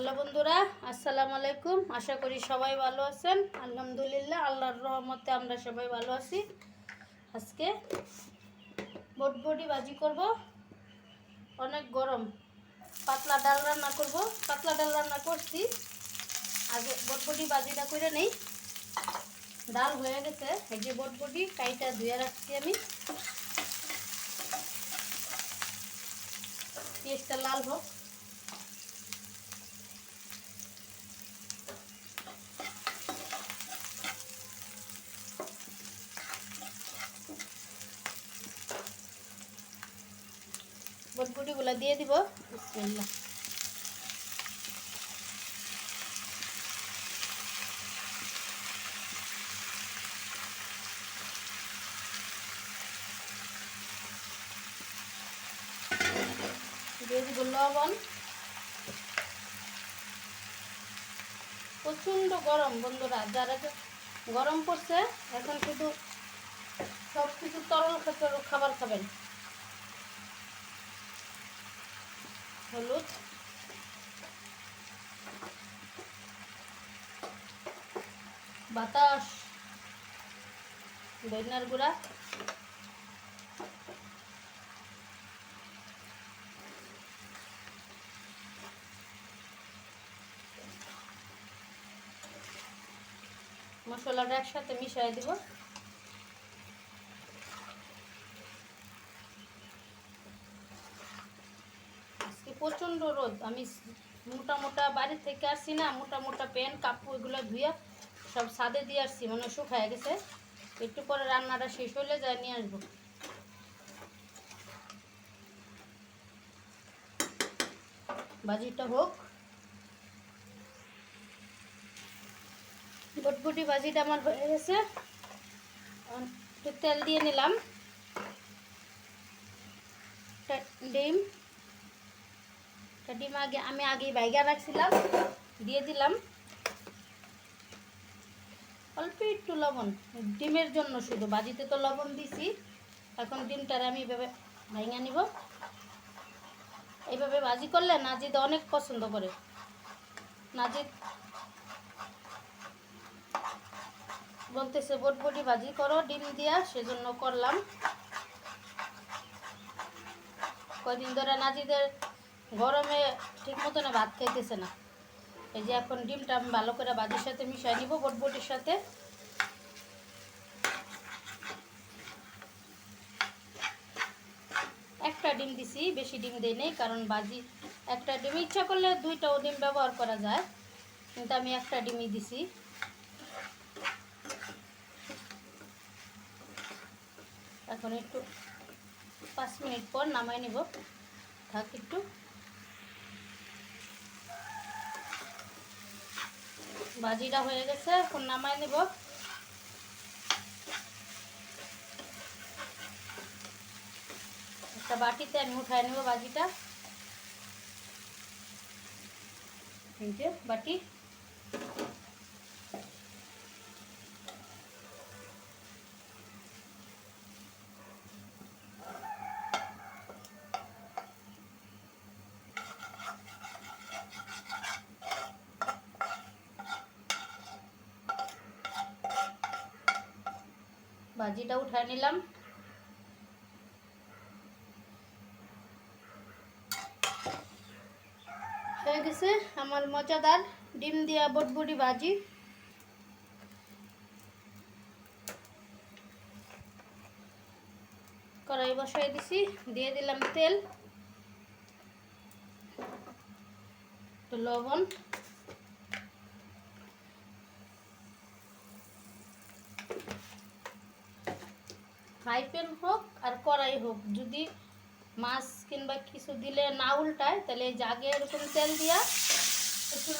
Hello বন্ধুরা, আসসালামু আলাইকুম। আশা করি সবাই ভালো আছেন। আলহামদুলিল্লাহ, আল্লাহর রহমতে আমরা সবাই ভালো আছি। আজকে বটবটি বাজি করব। অনেক গরম। পাতলা ডাল রান্না করব। পাতলা ডাল রান্না করছি। আগে বটবটি বাজিটা করে নেই। ডাল হয়ে গেছে। এই যে বটবটি কাইটা ধুয়ে রাখছি আমি। পেঁয়াজটা লাল হোক। বটবটিগুলো দিয়ে দিব। দিয়ে দিব লবণ। প্রচণ্ড গরম বন্ধুরা, যারা গরম পড়ছে, এখন শুধু সব কিছু তরল খাবার খাবেন। হলুদ। বাতাস ধনিয়ার গুঁড়া। মশলাটা একসাথে মিশিয়ে দিব। প্রচণ্ড রোদ। আমি মোটা মোটা বাড়ি থেকে আসছি না, মোটা মোটা প্যান্ট, কাপড় এগুলো ধুয়ে সব সাদে দিয়ে আসছি মানে শুকায় গেছে। একটু পরে রান্নাটা শেষ হলে যাই, নিয়ে আসব। বাজিটা হোক। বটবটি বাজিটা আমার হয়ে গেছে। একটু তেল দিয়ে নিলাম। ডিম। একটা ডিম আগে, আমি আগে বাইগা রাখছিলাম, দিয়ে দিলাম। অল্প একটু লবণ, ডিমের জন্য শুধু, বাজিতে তো লবণ দিছি। এখন ডিমটারে আমি এভাবে ভাঙা নিব। এইভাবে বাজি করলে নাজিদ অনেক পছন্দ করে। নাজিদ বলতেছে, বটবটি ভাজি করো, ডিম দিয়া, সেজন্য করলাম। কয়দিন ধরে নাজিদের গরমে ঠিক মতন ভাত খাইতেছে না। এই যে এখন ডিমটা আমি ভালো করে ভাজির সাথে মিশাই নিব বটবটির সাথে। একটা ডিম দিছি, বেশি ডিম দিই নেই, কারণ বাজি একটা ডিম। ইচ্ছা করলে দুইটাও ডিম ব্যবহার করা যায়, কিন্তু আমি একটা ডিমই দিছি। এখন একটু পাঁচ মিনিট পর নামাই নিব। থাক একটু। ভাজিটা হয়ে গেছে এখন নামাই নেব। একটা বাটিতে আমি উঠাই নেব ভাজিটা। বাটি। ভাজিটা উঠায় নিলাম। হয়ে গেছে আমার মজাদার ডিম দিয়া বটবটি ভাজি কড়াই বসাই দিছি, দিয়ে দিলাম তেল, লবণ। ফ্রাই প্যান হোক আর কড়াই হোক, যদি মাছ কিংবা কিছু দিলে না উল্টায়, তাহলে এই জাগে এরকম তেল দিয়া একটু